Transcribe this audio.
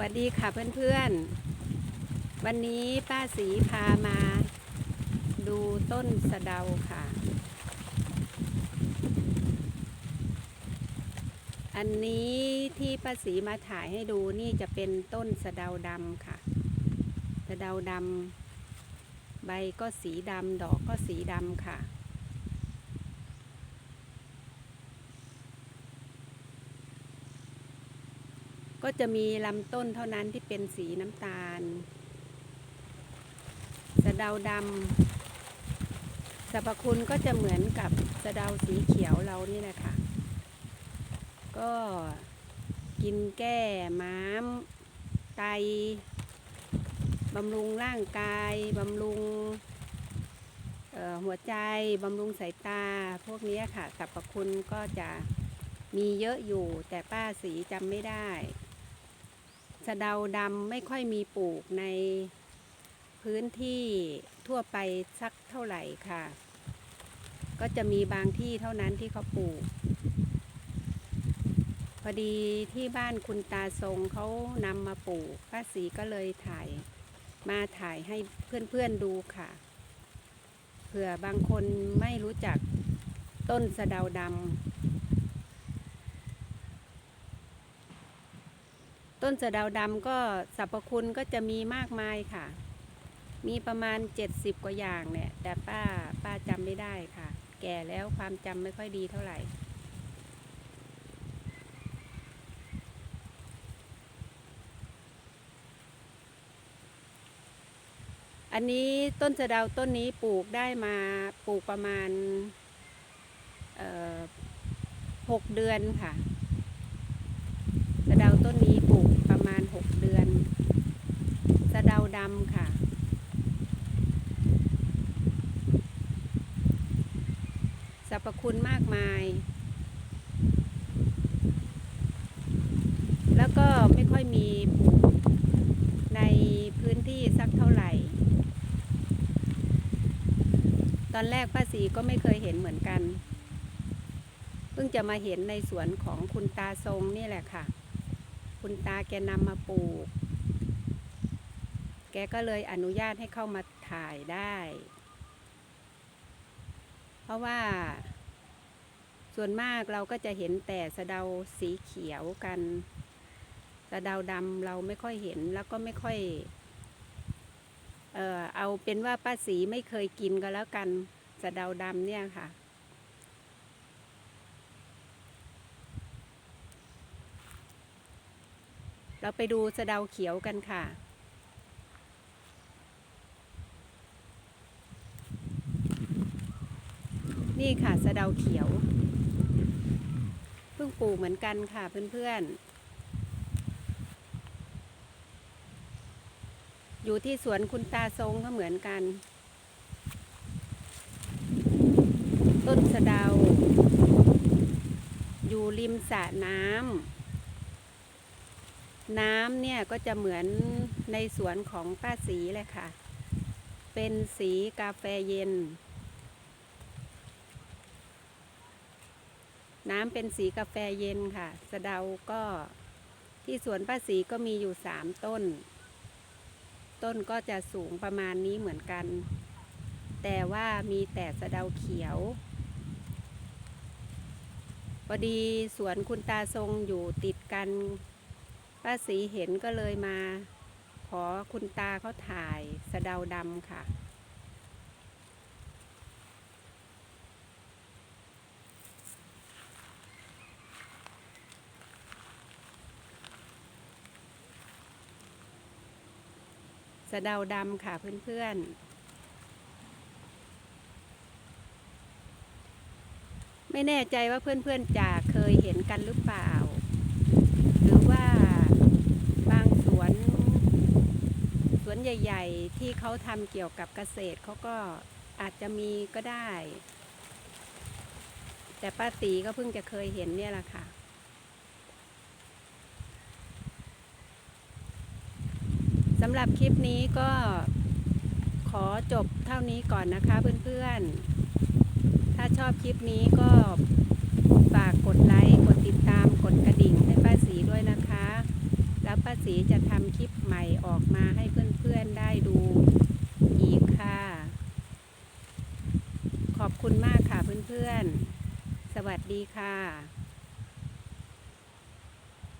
วัสดีค่ะเพื่อนๆ วันนี้ป้าสีพามา ดูต้นสะเดาค่ะ อันนี้ที่ป้าสีมาถ่ายให้ดูนี่จะเป็นต้นสะเดาดำค่ะ สะเดาดำใบก็สีดำดอกก็สีดำค่ะ ก็จะมีลำต้นเท่านั้นที่เป็นสีน้ำตาล สะเดาดำสรรพคุณก็จะเหมือนกับสะเดาสีเขียวเรานี่แหละค่ะ ก็กินแก้ม้ามไตบำรุงร่างกายบำรุงหัวใจบำรุงสายตาพวกนี้ค่ะสรรพคุณก็จะมีเยอะอยู่แต่ป้าสีจำไม่ได้ สะเดาดำไม่ค่อยมีปลูกในพื้นที่ทั่วไปสักเท่าไหร่ค่ะ ก็จะมีบางที่เท่านั้นที่เขาปลูก พอดีที่บ้านคุณตาทรงเขานำมาปลูกป้าสีก็เลยถ่ายมาถ่ายให้เพื่อนๆดูค่ะ เผื่อบางคนไม่รู้จักต้นสะเดาดำ ต้นสะเดาดำก็สรรพคุณก็จะมีมากมายค่ะ มีประมาณ 70 กว่าอย่างเนี่ย แต่ป้าป้าจำไม่ได้ค่ะ แก่แล้วความจำไม่ค่อยดีเท่าไหร่อันนี้ต้นสะเดาต้นนี้ปลูกได้มาปลูกประมาณหกเดือนค่ะ ต้นนี้ปลูกประมาณหกเดือนสะเดาดำค่ะ สรรพคุณมากมาย แล้วก็ไม่ค่อยมีปลูกในพื้นที่สักเท่าไหร่ ตอนแรกป้าสีก็ไม่เคยเห็นเหมือนกัน เพิ่งจะมาเห็นในสวนของคุณตาทรงนี่แหละค่ะ คุณตาแกนำมาปลูก แกก็เลยอนุญาตให้เข้ามาถ่ายได้ เพราะว่า ส่วนมากเราก็จะเห็นแต่สะเดาสีเขียวกัน สะเดาดำเราไม่ค่อยเห็นแล้วก็ไม่ค่อย เออเอาเป็นว่าป้าสีไม่เคยกินก็แล้วกันสะเดาดำเนี่ยค่ะ เราไปดูสะเดาเขียวกันค่ะ นี่ค่ะสะเดาเขียว เพิ่งปลูกเหมือนกันค่ะเพื่อนๆ อยู่ที่สวนคุณตาทรงก็เหมือนกัน ต้นสะเดา อยู่ริมสระน้ำ น้ำเนี่ยก็จะเหมือนในสวนของป้าสีเลยค่ะ เป็นสีกาแฟเย็น น้ำเป็นสีกาแฟเย็นค่ะ สะเดาก็ที่สวนป้าสีก็มีอยู่สามต้น ต้นก็จะสูงประมาณนี้เหมือนกัน แต่ว่ามีแต่สะเดาเขียวพอดีสวนคุณตาทรงอยู่ติดกัน ป้าสีเห็นก็เลยมา ขอคุณตาเขาถ่ายสะเดาดำค่ะ สะเดาดำค่ะเพื่อนๆไม่แน่ใจว่าเพื่อนๆจะเคยเห็นกันหรือเปล่า หรือว่าบางสวน สวน ใหญ่ ๆ ที่เขาทำเกี่ยวกับเกษตรเขาก็อาจจะมีก็ได้ แต่ป้าตีก็เพิ่งจะเคยเห็นเนี่ยแหละค่ะ สำหรับคลิปนี้ก็ขอจบเท่านี้ก่อนนะคะเพื่อนๆ ถ้าชอบคลิปนี้ก็ฝากกดไลค์ กดติดตาม กดกระดิ่งให้ป้าสีด้วยนะคะ แล้วป้าสีจะทำคลิปใหม่ออกมาให้เพื่อนๆได้ดูอีกค่ะ ขอบคุณมากค่ะเพื่อนๆ สวัสดีค่ะ